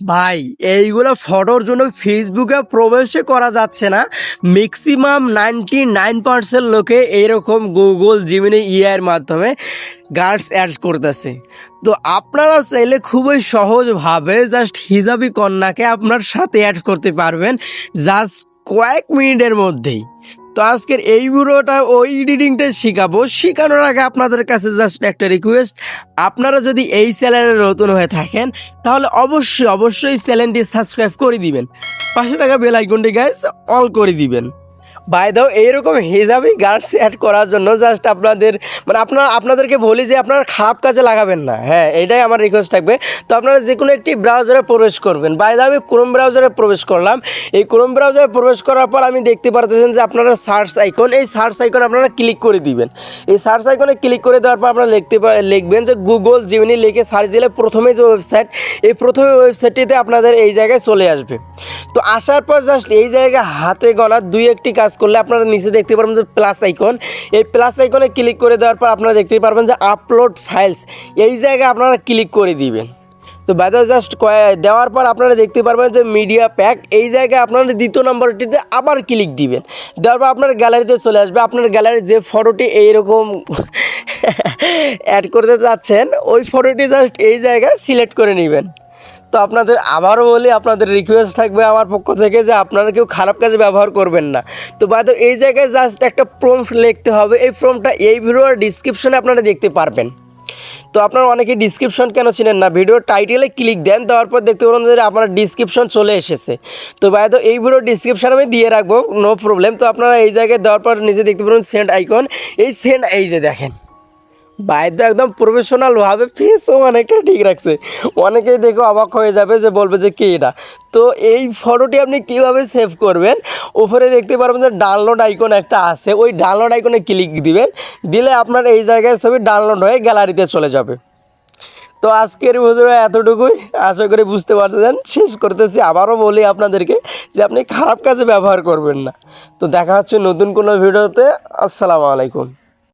ভাই, এইগুলো ফটোর জন্য ফেসবুকে প্রবেশই করা যাচ্ছে না। ম্যাক্সিমাম নাইনটি নাইন পার্সেন্ট লোকে এইরকম গুগল জিমিনি ইআইয়ের মাধ্যমে গার্ডস অ্যাড করতেছে। তো আপনারা চাইলে খুবই সহজভাবে জাস্ট হিজাবি কন্যাকে আপনার সাথে অ্যাড করতে পারবেন। জাস্ট কয়েক মিনিটের মধ্যেই। তো আজকের এই ভিডিওটা ওই এডিটিংটা শেখাবো। শেখানোর আগে আপনাদের কাছে জাস্ট একটা রিকোয়েস্ট আপনারা যদি এই চ্যানেলে নতুন হয়ে থাকেন, তাহলে অবশ্যই অবশ্যই চ্যানেলটি সাবস্ক্রাইব করে দিবেন। পাশে থাকা বেল আইকনটি গাইস অল করে দিবেন। বাই দাও এইরকম হেজাবি গার্ডস অ্যাড করার জন্য জাস্ট আপনাদের মানে আপনার, আপনাদেরকে বলি যে আপনারা খারাপ কাজে লাগাবেন না। হ্যাঁ এটাই আমার রিকোয়েস্ট থাকবে। তো আপনারা যে কোনো একটি ব্রাউজারে প্রবেশ করবেন। বাই দাও আমি ক্রোম ব্রাউজারে প্রবেশ করলাম। এই ক্রোম ব্রাউজারে প্রবেশ করার পর আমি দেখতে পারতেছেন যে আপনারা সার্চ আইকন এই সার্চ আইকন আপনারা ক্লিক করে দিবেন। এই সার্চ আইকনে ক্লিক করে দেওয়ার পর আপনারা লিখতে লিখবেন যে গুগল জিমিনি লিখে সার্চ দিলে প্রথমে যে ওয়েবসাইট এই প্রথমে ওয়েবসাইটটিতে আপনাদের এই জায়গায় চলে আসবে। তো আসার পর জাস্ট এই জায়গায় হাতে গণা দুই একটি কাজ করলে আপনারা নিচে দেখতে পারবেন যে প্লাস আইকন এই প্লাস আইকনে ক্লিক করে দেওয়ার পর আপনারা দেখতে পারবেন যে আপলোড ফাইলস এই জায়গায় আপনারা ক্লিক করে দিবেন। তো ব্যাদার জাস্ট দেওয়ার পর আপনারা দেখতে পারবেন যে মিডিয়া প্যাক এই জায়গায় আপনারা দ্বিতীয় নম্বরটিতে আবার ক্লিক দিবেন। দেওয়ার পর আপনার গ্যালারিতে চলে আসবে। আপনার গ্যালারির যে ফটোটি এইরকম অ্যাড করতে চাচ্ছেন, ওই ফটোটি জাস্ট এই জায়গায় সিলেক্ট করে নেবেন। তো আপনাদের আবারও বলি, আপনাদের রিকোয়েস্ট থাকবে আমার পক্ষ থেকে যে আপনারা কেউ খারাপ কাজে ব্যবহার করবেন না। তো বাদ এই জায়গায় জাস্ট একটা প্রম্পট লিখতে হবে। এই ফর্মটা এই ভিডিওর ডিসক্রিপশনে আপনারা দেখতে পারবেন। তো আপনারা অনেকে ডিসক্রিপশন কেন চিনেন না? ভিডিওর টাইটেলে ক্লিক দেন, দেওয়ার পর দেখতে পাবেন যে আপনার ডিসক্রিপশন চলে এসেছে। তো বাইদ এই ভিডিওর ডিসক্রিপশন আমি দিয়ে রাখব নো প্রবলেম তো আপনারা এই জায়গায় দেওয়ার পর নিজে দেখতে পাবেন সেন্ড আইকন এই সেন্ড এই যে দেখেন। বাইরে একদম প্রফেশনাল ভাবে ফেসও অনেকটা ঠিক রাখছে। অনেকেই দেখে অবাক হয়ে যাবে যে বলবে যে কে এটা? তো এই ফটোটি আপনি কীভাবে সেভ করবেন? উপরে দেখতে পারবেন যে ডাউনলোড আইকন একটা আছে। ওই ডাউনলোড আইকনে ক্লিক দিবেন। দিলে আপনার এই জায়গায় ছবি ডাউনলোড হয়ে গ্যালারিতে চলে যাবে। তো আজকের ভিডিও এতটুকুই। আশা করি বুঝতে পারছেন। শেষ করতেছি। আবারও বলি আপনাদেরকে যে আপনি খারাপ কাজে ব্যবহার করবেন না। তো দেখা হচ্ছে নতুন কোনো ভিডিওতে। আসসালামু আলাইকুম।